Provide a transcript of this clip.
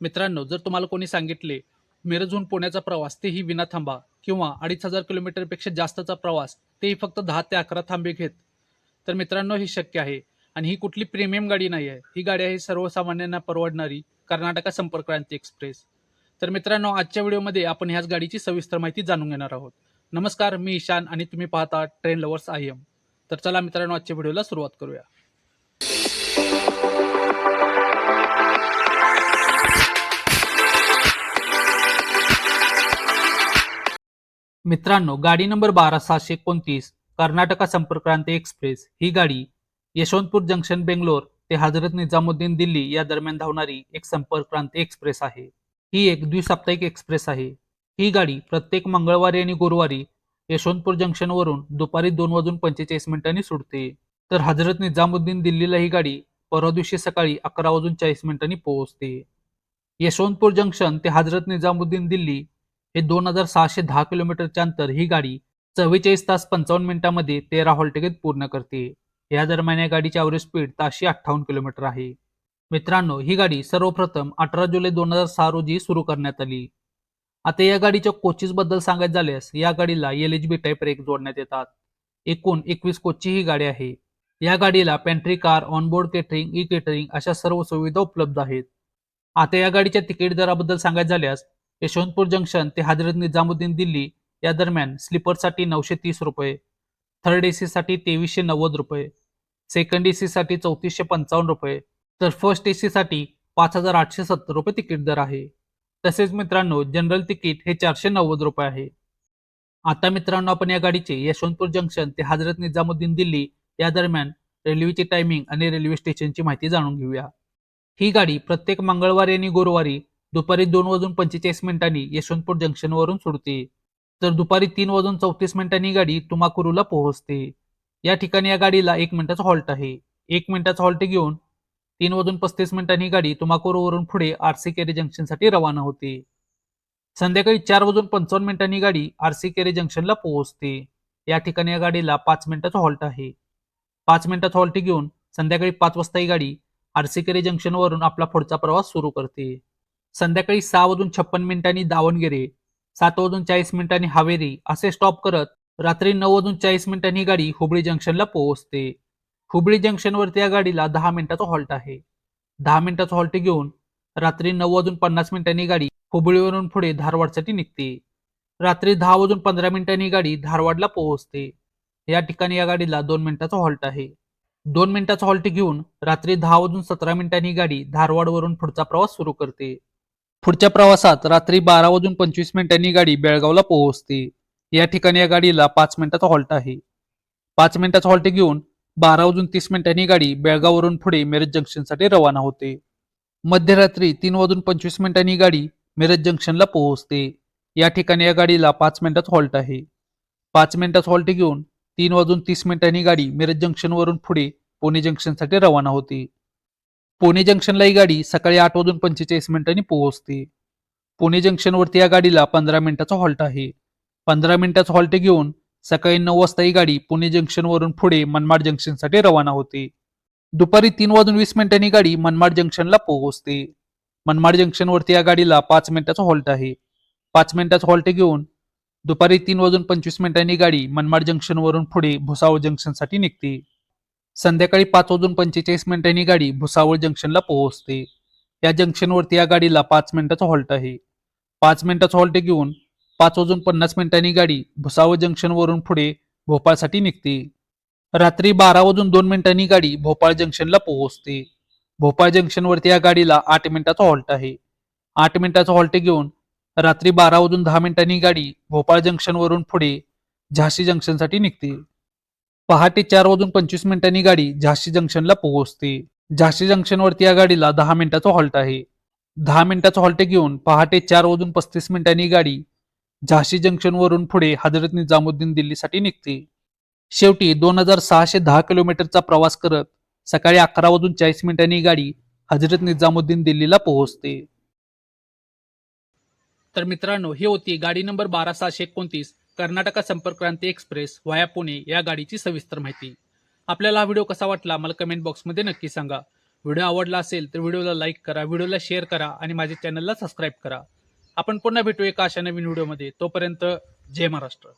मित्रांनो जर तुम्हाला कोणी सांगितले मिरजहून पुण्याचा प्रवास तेही विना थांबा किंवा अडीच हजार किलोमीटरपेक्षा जास्तचा प्रवास तेही फक्त दहा ते अकरा थांबे घेत. तर मित्रांनो हे शक्य आहे. आणि ही कुठली प्रीमियम गाडी नाही आहे. ही गाडी आहे सर्वसामान्यांना परवडणारी कर्नाटका संपर्कक्रांती एक्सप्रेस. तर मित्रांनो आजच्या व्हिडिओमध्ये आपण ह्याच गाडीची सविस्तर माहिती जाणून घेणार आहोत. नमस्कार मी ईशान आणि तुम्ही पाहता ट्रेन लवर्स आय एम. तर चला मित्रांनो आजच्या व्हिडिओला सुरुवात करूया. मित्रांनो गाडी नंबर बारा सहाशे एकोणतीस कर्नाटका संपर्कक्रांती एक्सप्रेस. ही गाडी यशवंतपूर जंक्शन बेंगलोर ते हजरत निजामुद्दीन दिल्ली या दरम्यान धावणारी एक संपर्कक्रांती एक्सप्रेस आहे. ही एक द्विसाप्ताहिक एक्सप्रेस आहे. ही गाडी प्रत्येक मंगळवारी आणि गुरुवारी यशवंतपूर जंक्शनवरून दुपारी दोन वाजून पंचेचाळीस मिनिटांनी सुटते. तर हजरत निजामुद्दीन दिल्लीला ही गाडी परवा दिवशी सकाळी अकरा वाजून चाळीस मिनिटांनी पोहोचते. यशवंतपूर जंक्शन ते हजरत निजामुद्दीन दिल्ली हे दोन हजार सहाशे दहा किलोमीटरच्या अंतर ही गाडी चव्वेचाळीस तास पंचावन्न मिनिटांमध्ये तेरा हॉलटिकेत पूर्ण करते. या दरम्यान या गाडीची अवरेज स्पीड ताशी अठ्ठावन्न किलोमीटर आहे. मित्रांनो ही गाडी सर्वप्रथम अठरा जुलै दोन हजार सहा रोजी सुरू करण्यात आली. आता या गाडीच्या कोचेस बद्दल सांगायचं झाल्यास या गाडीला L H B type brake जोडण्यात येतात. एकूण एकवीस कोचची ही गाडी आहे. या गाडीला pantry car onboard catering e catering अशा सर्व सुविधा उपलब्ध आहेत. आता या गाडीच्या तिकीट दराबद्दल सांगायचं झाल्यास यशवंतपूर जंक्शन ते हजरत निजामुद्दीन दिल्ली या दरम्यान स्लीपरसाठी नऊशे तीस रुपये थर्ड ए साठी तेवीसशे नव्वद रुपये सेकंड ए साठी चौतीसशे पंचावन्न रुपये तर फर्स्ट ए साठी पाच हजार आठशे सत्तर रुपये तिकीट दर आहे. तसेच मित्रांनो जनरल तिकीट हे चारशे नव्वद रुपये आहे. आता मित्रांनो आपण या गाडीचे यशवंतपूर जंक्शन ते हजरत निजामुद्दीन दिल्ली या दरम्यान रेल्वेची टायमिंग आणि रेल्वे स्टेशनची माहिती जाणून घेऊया. ही गाडी प्रत्येक मंगळवारी आणि गुरुवारी दुपारी दोन वाजून पंचेचाळीस मिनिटांनी यशवंतपूर जंक्शनवरून सोडते तर दुपारी तीन वाजून चौतीस मिनिटांनी गाडी तुमाकुरूला पोहोचते. या ठिकाणी या गाडीला एक मिनिटाचा हॉल्ट आहे. एक मिनिटाचा हॉल्ट घेऊन तीन वाजून पस्तीस मिनिटांनी गाडी तुमाकुरूवरून पुढे आरसी केरे जंक्शनसाठी रवाना होते. संध्याकाळी चार वाजून पंचावन्न मिनिटांनी गाडी आरसी केरे जंक्शनला पोहोचते. या ठिकाणी या गाडीला पाच मिनिटाचा हॉल्ट आहे. पाच मिनिटाचा हॉल्ट घेऊन संध्याकाळी पाच वाजता ही गाडी आरसी केरे जंक्शनवरून आपला पुढचा प्रवास सुरू करते. संध्याकाळी सहा वाजून छप्पन मिनिटांनी दावणगेरे सात वाजून चाळीस मिनिटांनी हावेरी असे स्टॉप करत रात्री नऊ वाजून चाळीस मिनिटांनी गाडी हुबळी जंक्शनला पोहोचते. हुबळी जंक्शनवरती या गाडीला दहा मिनिटाचा हॉल्ट आहे. दहा मिनिटाचा हॉल्ट घेऊन रात्री नऊ वाजून पन्नास मिनिटांनी गाडी हुबळीवरून पुढे धारवाडसाठी निघते. रात्री दहा वाजून पंधरा मिनिटांनी गाडी धारवाडला पोहोचते. या ठिकाणी या गाडीला दोन मिनिटाचा हॉल्ट आहे. दोन मिनिटाचा हॉल्ट घेऊन रात्री दहा वाजून सतरा मिनिटांनी गाडी धारवाडवरून पुढचा प्रवास सुरू करते. पुढच्या प्रवासात रात्री बारा वाजून पंचवीस मिनिटांनी गाडी बेळगावला पोहोचते. या ठिकाणी या गाडीला पाच मिनिटाचा हॉल्ट आहे. पाच मिनिटाचा हॉल्ट घेऊन बारा वाजून तीस मिनिटांनी गाडी बेळगाववरून पुढे मिरज जंक्शनसाठी रवाना होते. मध्यरात्री तीन वाजून पंचवीस मिनिटांनी गाडी मिरज जंक्शनला पोहोचते. या ठिकाणी या गाडीला पाच मिनिटात हॉल्ट आहे. पाच मिनिटात हॉल्ट घेऊन तीन वाजून तीस मिनिटांनी गाडी मिरज जंक्शनवरून पुढे पुणे जंक्शनसाठी रवाना होते. पुणे जंक्शनला ही गाडी सकाळी आठ वाजून पंचेचाळीस मिनिटांनी पोहोचते. पुणे जंक्शनवरती या गाडीला पंधरा मिनिटाचा हॉल्ट आहे. पंधरा मिनिटाचा हॉल्ट घेऊन सकाळी नऊ वाजता ही गाडी पुणे जंक्शनवरून पुढे मनमाड जंक्शनसाठी रवाना होते. दुपारी तीन वाजून वीस मिनिटांनी गाडी मनमाड जंक्शनला पोहोचते. मनमाड जंक्शनवरती या गाडीला पाच मिनिटाचा हॉल्ट आहे. पाच मिनिटाचा हॉल्ट घेऊन दुपारी तीन वाजून पंचवीस मिनिटांनी गाडी मनमाड जंक्शनवरून पुढे भुसावळ जंक्शनसाठी निघते. संध्याकाळी पाच वाजून पंचेचाळीस मिनिटांनी गाडी भुसावळ जंक्शनला पोहोचते. या जंक्शनवरती या गाडीला पाच मिनिटाचा हॉल्ट आहे. पाच मिनिटाचा हॉल्ट घेऊन पाच वाजून पन्नास मिनिटांनी गाडी भुसावळ जंक्शनवरून पुढे भोपाळसाठी निघते. रात्री बारा वाजून दोन मिनिटांनी गाडी भोपाळ जंक्शनला पोहोचते. भोपाळ जंक्शनवरती या गाडीला आठ मिनिटाचा हॉल्ट आहे. आठ मिनिटाचा हॉल्ट घेऊन रात्री बारा वाजून दहा मिनिटांनी गाडी भोपाळ जंक्शनवरून पुढे झाशी जंक्शनसाठी निघते. पहाटे चार वाजून पंचवीस मिनिटांनी गाडी झाशी जंक्शनला पोहोचते. झाशी जंक्शनवरती या गाडीला दहा मिनिटाचा हॉल्ट आहे. दहा मिनिटाचा हॉल्ट घेऊन पहाटे चार वाजून पस्तीस मिनिटांनी गाडी झाशी जंक्शनवरून पुढे हजरत निजामुद्दीन दिल्लीसाठी निघते. शेवटी दोन हजार सहाशे दहा किलोमीटरचा प्रवास करत सकाळी अकरा वाजून चाळीस मिनिटांनी गाडी हजरत निजामुद्दीन दिल्लीला पोहोचते. तर मित्रांनो ही होती गाडी नंबर बारा सहाशे एकोणतीस. कर्नाटका संपर्कक्रांती एक्सप्रेस व्हाया पुणे या गाडीची सविस्तर माहिती. आपल्याला हा व्हिडिओ कसा वाटला मला कमेंट बॉक्समध्ये नक्की सांगा. व्हिडिओ आवडला असेल तर व्हिडिओला लाईक करा व्हिडिओला शेअर करा आणि माझ्या चॅनलला सबस्क्राईब करा. आपण पुन्हा भेटू एका अशा नवीन व्हिडिओमध्ये. तोपर्यंत जय महाराष्ट्र.